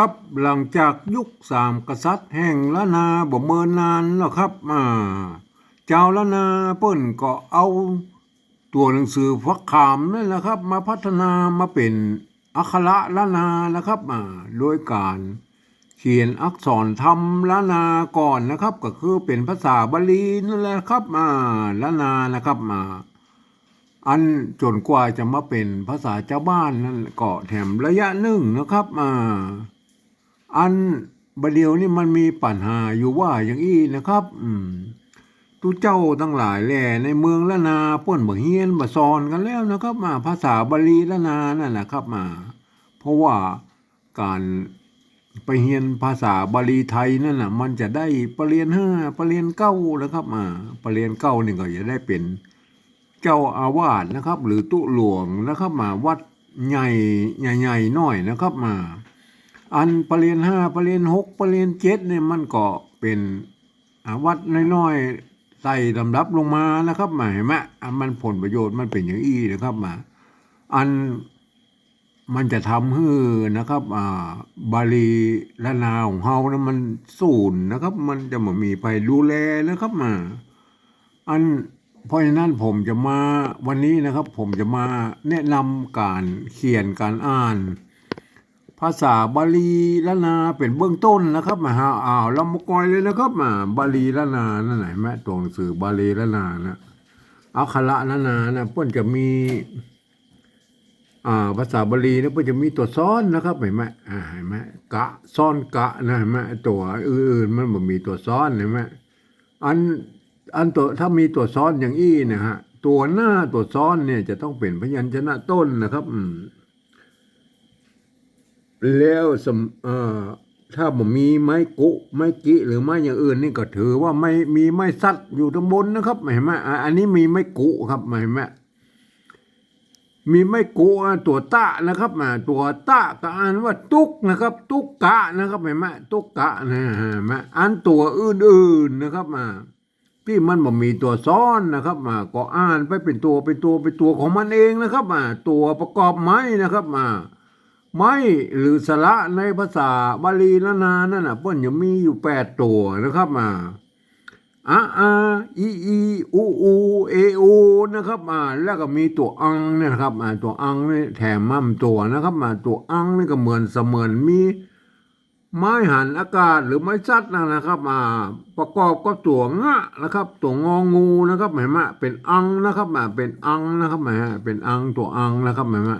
ครับหลังจากยุคสามกษัตริย์แห่งละนาบ่เมินนานแล้วครับอ่าเจ้าละนาเปิ้นก็เอาตัวหนังสือฟักขามนั่นแหละครับ มาพัฒนามาเป็นอักขระละนานะครับอ่าโดยการเขียนอักษรธรรมละนาก่อนนะครับ ก็คือเป็นภาษาบาลีนั่นแหละครับอ่าละนานะครับมาอันจนกว่าจะมาเป็นภาษาเจ้าบ้านนั่นก็แถมระยะหนึ่งนะครับอ่า อันบเดียวนี่มันมีปัญหาอยู่ว่าอย่างอี้นะครับ อืมตูเจ้าทั้งหลายแหล่ในเมืองละนาป้นบ่เฮียนบ่ซอนกันแล้วนะครับ มาภาษาบาลีละนานั่นนะครับมา เพราะว่าการไปเรียนภาษาบาลีไทยนั่นน่ะ มันจะได้ปรริญญาห้าปรริญญาเก้านะครับมาปรริญญาเก้านี่ก็จะได้เป็น เจ้าอาวาสนะครับ หรือตุหลวงนะครับ มาวัดใหญ่ใหญ่ๆหน่อยนะครับมา อันประเรียนห้าประเรียนหกประเรียนเจ็ดเนี่ยมันก็เป็นวัดน้อยๆใส่ลำดับลงมานะครับมาเห็นไหมอันมันผลประโยชน์มันเป็นอย่างอี้นะครับมาอันมันจะทำให้นะครับอ่าบาลีละนาของเฮานะมันสูญนะครับ มันจะมามีไปดูแลนะครับมาอันเพราะฉะนั้นผมจะมาวันนี้นะครับ ผมจะมาแนะนำการเขียนการอ่าน ภาษาบาลีละนาเป็นเบื้องต้นนะครับมาฮะอ้าวลำมกอยเลยนะครับมาบาลีละนานั่นไหนแม่ตัวหนังสือบาลีละนานะอักขระละนานะเพื่อนจะมีอ่าภาษาบาลีนี่ยเพื่อนจะมีตัวซ้อนนะครับเห็นไหมอ่าเห็นไหมกะซ้อนกะนะเห็นไหมตัวอื่นๆมันมีตัวซ้อนเห็นไหมอันอันตัวถ้ามีตัวซ้อนอย่างอี้นะฮะตัวหน้าตัวซ้อนเนี่ยจะต้องเป็นพยัญชนะต้นนะครับ อืม แล้วสมเอ่อถ้าบ่มีไม้กุไม้กิหรือไม้อย่างอื่นนี่ก็ถือว่าไม่มีไม้สัตว์อยู่ทั้งบนนะครับเห็นไหมอันนี้มีไม้กุครับเห็นไหมมีไม้กุตัวตะนะครับอะตัวตะก็อ่านว่าตุกนะครับ ตุกกะนะครับเห็นไหมตุกกะนะเห็นไหมอันตัวอื่นๆนะครับอะที่มันบ่มีตัวซ้อนนะครับมาก็อ่านไปเป็นตัวเป็นตัวเป็นตัวของมันเองนะครับมาตัวประกอบไม้นะครับมา ไม้หรือสระในภาษาบาลีละนานั่นน่ะเพิ่นจะมีอยู่แปดตัวนะครับมาอาอาอีอีอูอูเออูนะครับมาแล้วก็มีตัวอังเนี่ยนะครับมาตัวอังนี่แถมมั่มตัวนะครับมาตัวอังนี่ก็เหมือนเสมือนมีไม้หันอากาศหรือไม้ซัดนะครับมาประกอบก็ตัวงะนะครับ ตัวงองูนะครับห็นไหมเป็นอังนะครับมาเป็นอังนะครับหมายเป็นอังตัวอังนะครับห็นไหม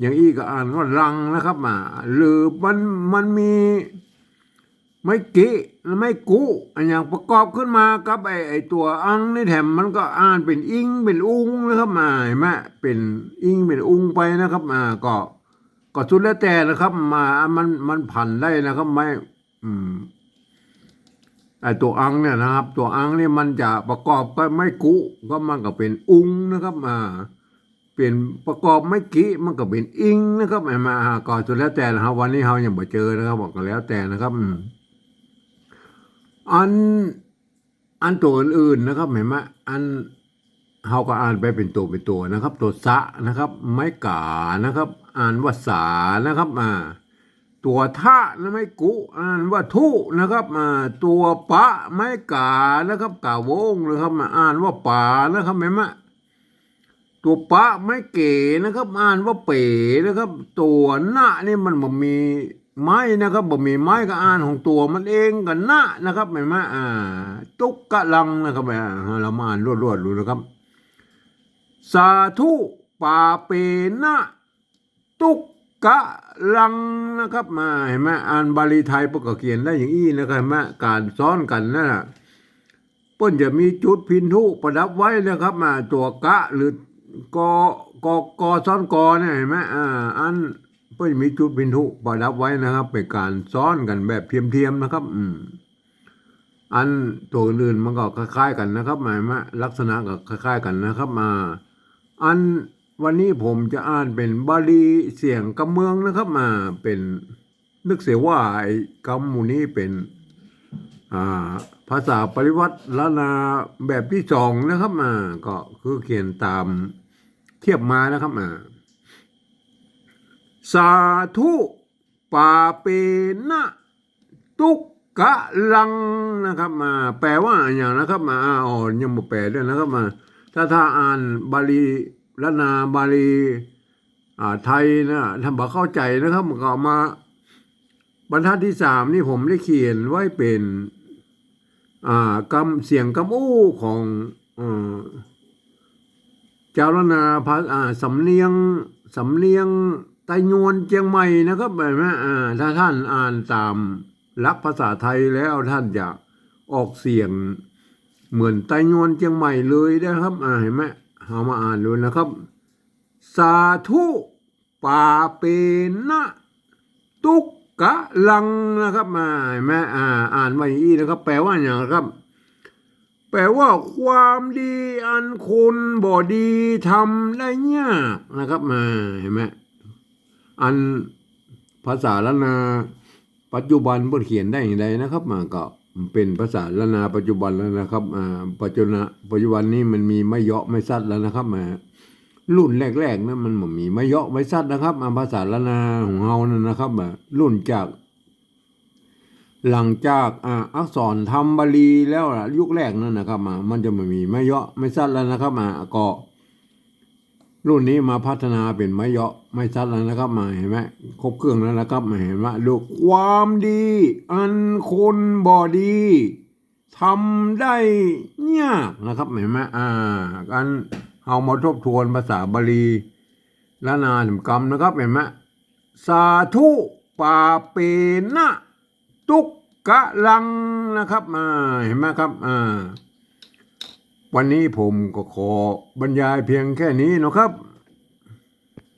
อย่างอี้ก็อ่านว่ารังนะครับมาหรือมันมันมีไม้กิไม่กุอันอย่างประกอบขึ้นมากับไอไอตัวอังนี่แถมมันก็อ่านเป็นอิงเป็นอุงนะครับมาเห็นไหมเป็นอิงเป็นอุงไปนะครับมาก็ ก็สุดแล้วแต่นะครับ มามันมันผันได้นะครับไม่อืมไอตัวอังเนี่ยนะครับ ตัวอังเนี่ยมันจะประกอบก็ไม่กุก็มันก็เป็นอุงนะครับมา เปลี่ยนประกอบไม่กิมันก็เป็นอิงนะครับไอ้มาก็สุดแล้วแต่นะครับ วันนี้เรายังบ่เจอนะครับบอกก็แล้วแต่นะครับอันอันตัวอื่นๆนะครับเห็นไหมอันเราก็อ่านไปเป็นตัวเป็นตัวนะครับ ตัวสะนะครับ ไม้กานะครับ อ่านว่าสานะครับมาตัวทะนะไม้กุอ่านว่าทุนะครับมาตัวปะไม้กานะครับกาวงนะครับมาอ่านว่าป่านะครับเห็นไหม ตัวปะไม้เก๋นะครับอ่านว่าเป๋นะครับ ตัวหน้านี่มันบ่มีไม้นะครับบ่มีไม้ก็อ่านของตัวมันเองกันหน้านะครับเห็นไหมอ่าตุกกะลังนะครับอ่าเรามาอ่านรวดๆดูนะครับ สาธุปาเปนะตุกกะลังนะครับมาเห็นไหมอ่านบาลีไทยปกเขียนได้อย่างอี้นะครับเห็นไหมการซ้อนกันนั่นนะเปิ้นจะมีจุดพินทุประดับไว้นะครับ มาตัวกะหรือ กอกอกอซ้อนกอเนี่ยเห็นไหมอ่าอันเปิ้นมีจุดพินทุประดับไว้นะครับเป็นการซ้อนกันแบบเทียมๆนะครับ อืม อันตัวอื่นมันก็คล้ายๆกันนะครับหมายว่าลักษณะก็คล้ายๆกันนะครับมาอันวันนี้ผมจะอ่านเป็นบาลีเสียงกำเมืองนะครับมาเป็นนึกเสียว่าไอ้กำมูนี้เป็นอ่าภาษาปริวัติละนาแบบที่สองนะครับมาก็คือเขียนตาม เทียบมานะครับมาสาธุปาเปนะตุกกะลังนะครับมา แปลว่าอย่างนะครับมาอ่อ๋อยังบ่แปลด้วยนะครับมา ถ้าถ้าอ่านบาลีละนาบาลีอ่าไทยนะถ้าบ่เข้าใจนะครับมันก็เอามา บรรทัดที่สามนี่ผมได้เขียนไว้เป็น อ่ากำเสียงกำอู้ของอ่า จ้าละนาพาอ่าสำเนียงสำเนียงไตยวนเจียงใหม่นะครับแบบนี้ถ้าท่านอ่านตามลักภาษาไทยแล้วท่านจะออกเสียงเหมือนไตยวนเจียงใหม่เลยนะครับอ่าเห็นไหมเอามาอ่านดูนะครับ สาธุปาเปนะตุกกะลังนะครับมาเห็นไหมอ่าอ่านไว้อีนะครับ แปลว่าอย่างนะครับ แปลว่าความดีอันคนบ่ดีทำได้ยากนะครับมาเห็นไหมอันภาษาละนา ปัจจุบันบทเขียนได้อย่างไรนะครับ มาก็เป็นภาษาละนาปัจจุบันแล้วนะครับอ่าปัจจุบันปัจจุบันนี้มันมีไม่เยาะไม่ซัดแล้วนะครับมารุ่นแรกๆนะมันมีไม่เยาะไม่ซัดนะครับอ่าภาษาละนาของเฮานั่นนะครับอ่ารุ่นจาก หลังจากอ่าอักษรทำบาลีแล้วล่ะยุคแรกนั่นนะครับมามันจะไม่มีไม่เยาะไม่ซัดแล้วนะครับมาก็รุ่นนี้มาพัฒนาเป็นไม้เยาะไม่ซัดแล้วนะครับมาเห็นไหมครบเครื่องแล้วนะครับมาเห็นว่าดูความดี อันคนบอดีทำได้ยากนะครับเห็นไหมอ่ากันเอามาทบทวนภาษาบาลีละนาถกรรมนะครับเห็นไหมสาธุปาเปนะ ตุกกะลังนะครับมาเห็นไหมครับอ่าวันนี้ผมก็ขอบรรยายเพียงแค่นี้นะครับ